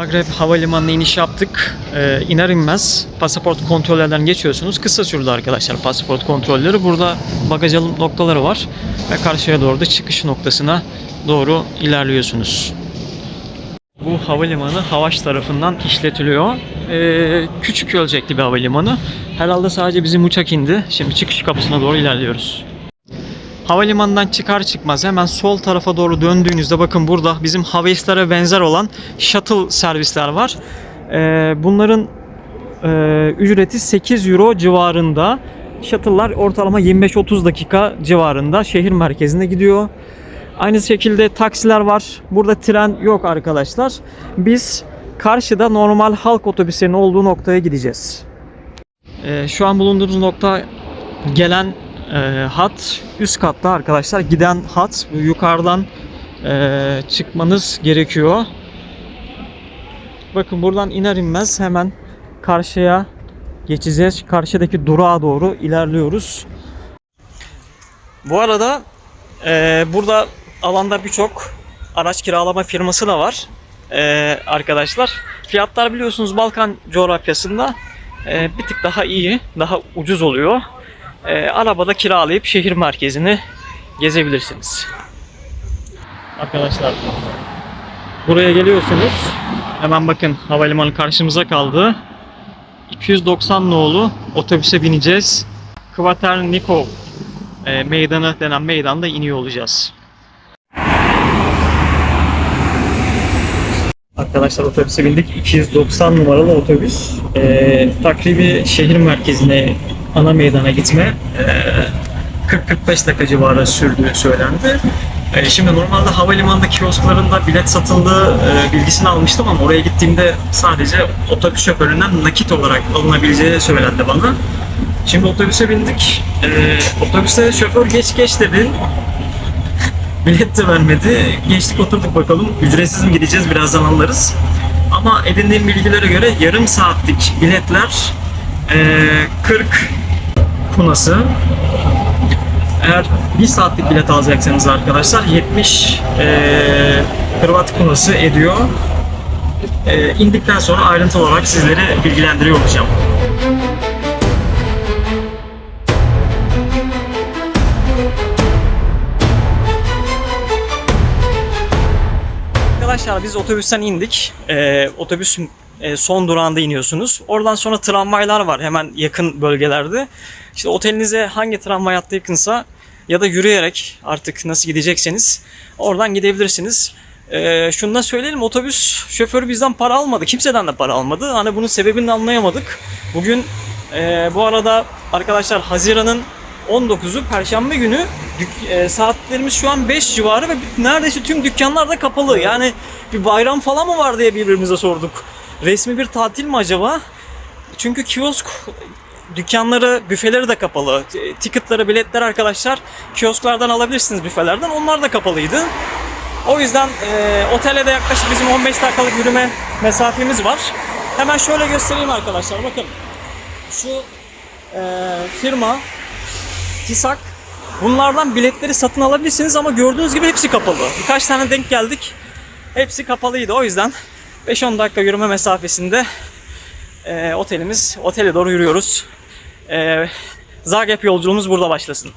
Zagreb Havalimanı'na iniş yaptık. Ee, iner inmez pasaport kontrollerden geçiyorsunuz. Kısa sürdü arkadaşlar pasaport kontrolleri. Burada bagaj alım noktaları var. Ve karşıya doğru da çıkış noktasına doğru ilerliyorsunuz. Bu havalimanı Havaş tarafından işletiliyor. Ee, küçük ölçekli bir havalimanı. Herhalde sadece bizim uçak indi. Şimdi çıkış kapısına doğru ilerliyoruz. Havalimanından çıkar çıkmaz hemen sol tarafa doğru döndüğünüzde bakın burada bizim Havais'lere benzer olan shuttle servisler var. Ee, bunların e, ücreti 8 euro civarında. Shuttle'lar ortalama 25-30 dakika civarında şehir merkezine gidiyor. Aynı şekilde taksiler var. Burada tren yok arkadaşlar. Biz karşıda normal halk otobüslerinin olduğu noktaya gideceğiz. Ee, şu an bulunduğumuz nokta gelen e, hat üst katta arkadaşlar. Giden hat yukarıdan e, çıkmanız gerekiyor. Bakın buradan iner inmez hemen karşıya geçeceğiz. Karşıdaki durağa doğru ilerliyoruz. Bu arada e, burada alanda birçok araç kiralama firması da var e, arkadaşlar. Fiyatlar biliyorsunuz Balkan coğrafyasında e, bir tık daha iyi, daha ucuz oluyor. E, arabada kiralayıp şehir merkezini gezebilirsiniz. Arkadaşlar buraya geliyorsunuz. Hemen bakın havalimanı karşımıza kaldı. 290 nolu otobüse bineceğiz. Kvaternikov e, meydanı denen meydanda iniyor olacağız. Arkadaşlar otobüse bindik. 290 numaralı otobüs. E, takribi şehir merkezine, ana meydana gitme e, 40-45 dakika civarı sürdüğü söylendi. E, şimdi normalde havalimanında kiosklarında bilet satıldığı e, bilgisini almıştım ama oraya gittiğimde sadece otobüs şoföründen nakit olarak alınabileceği söylendi bana. Şimdi otobüse bindik. E, otobüste şoför geç geç dedi. Bilet de vermedi. Geçtik oturduk bakalım. Ücretsiz mi gideceğiz birazdan anlarız. Ama edindiğim bilgilere göre yarım saatlik biletler eee 40 kunası. Eğer bir saatlik bilet alacaksanız arkadaşlar 70 eee Hırvat kunası ediyor. Eee indikten sonra ayrıntı olarak sizleri bilgilendiriyor olacağım. Arkadaşlar biz otobüsten indik. Ee, otobüsün e, son durağında iniyorsunuz. Oradan sonra tramvaylar var hemen yakın bölgelerde. İşte otelinize hangi tramvay hattı yakınsa ya da yürüyerek artık nasıl gidecekseniz oradan gidebilirsiniz. Ee, şunu da söyleyelim otobüs şoförü bizden para almadı. Kimseden de para almadı. Hani bunun sebebini anlayamadık. Bugün e, bu arada arkadaşlar Haziran'ın 19'u Perşembe günü e, saatlerimiz şu an 5 civarı ve neredeyse tüm dükkanlar da kapalı. Yani bir bayram falan mı var diye birbirimize sorduk. Resmi bir tatil mi acaba? Çünkü kiosk dükkanları, büfeleri de kapalı. Ticketları, biletler arkadaşlar kiosklardan alabilirsiniz büfelerden. Onlar da kapalıydı. O yüzden e, otele de yaklaşık bizim 15 dakikalık yürüme mesafemiz var. Hemen şöyle göstereyim arkadaşlar. Bakın şu e, firma TİSAK bunlardan biletleri satın alabilirsiniz ama gördüğünüz gibi hepsi kapalı. Birkaç tane denk geldik. Hepsi kapalıydı. O yüzden 5-10 dakika yürüme mesafesinde e, otelimiz, otele doğru yürüyoruz. E, Zagreb yolculuğumuz burada başlasın.